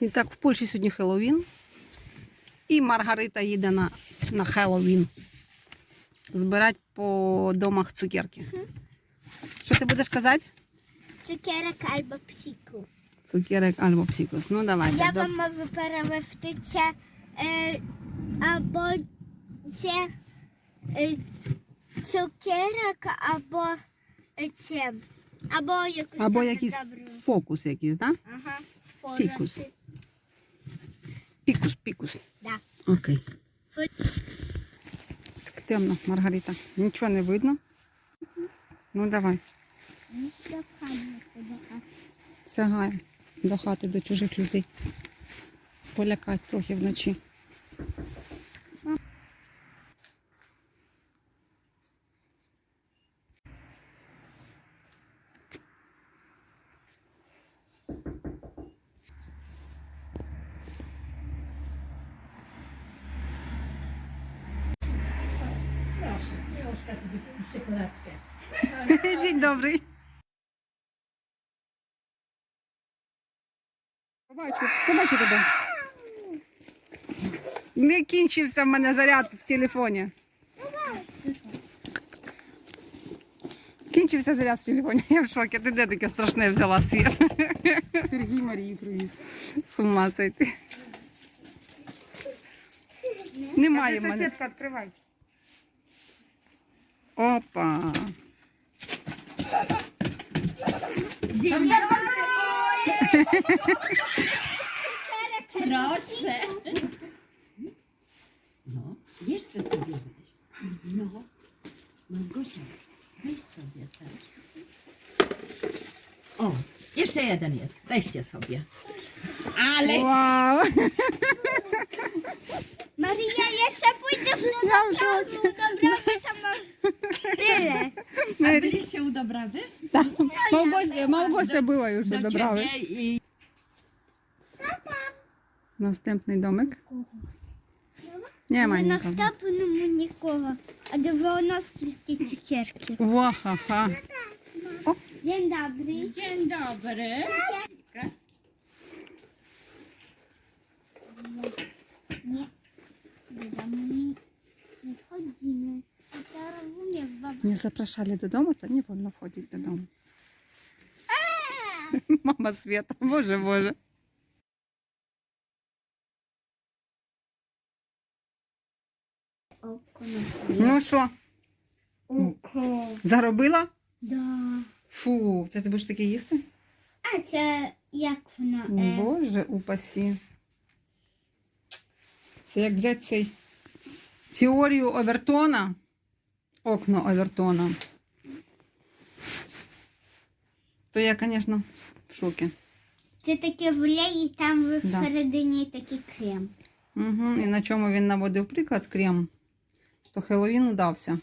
І так, в Польщі сьогодні Хеллоуін. І Маргарита їде на, на Хеллоуін. Збирати по домах цукерки. Що ти будеш казати? Цукерок або псіку. Цукерок або псікус. Ну давай. Я вам можу перевести це е, або це е, цукерок, або це, або якусь Або якийсь добру. фокус якийсь, так? Да? Ага, Фокуси. Пікус, пікус. Да. Окей. Так темно, Маргарита. Нічого не видно. Ну давай. Сягає до хати, до чужих людей. Полякать трохи вночі. Sobie kupi czekoladkę. День добрий. Побачу, побачу тебе. Не кінчився в мене заряд в телефоні. Кінчився заряд в телефоні. Я в шокі. Ти де таке страшне взяла світ? Сергій Марії привіз. З ума сойти. Немає в мене. відкривай. Opa. Dzień dobry. Proszę. No, jeszcze sobie weź. No, Małgosia, weź sobie też. O, jeszcze jeden jest. Weźcie sobie. Ale... Wow. Maria, jeszcze pójdziesz do Ja już tyle. A byliście u Dobrawy? Tak. No, Małgosia, Małgosia była już do Dobrawy. Następny domek. Nie ma Na nikogo. No, stopę munikowa, a dwono skrytki cukierki. Ła, ha, ha. Dzień dobry. dzień dobry. Nie. Do domu nie, nie wchodzimy. To rozumiem, baba. Не запрошали додому, то не вольно входить додому. Мама Света, боже, боже. Око Ну що, Око. заробила? Да. Фу, це ти будеш таке їсти? А це як вона? Е, Боже, упасі. Це як взяти цей теорію Овертона, окно Овертона. То я, звісно, в шокі. це таке влей, і там Да. всередині такий крем. Угу. І на чому він наводив приклад крем, то Хеллоуін удався.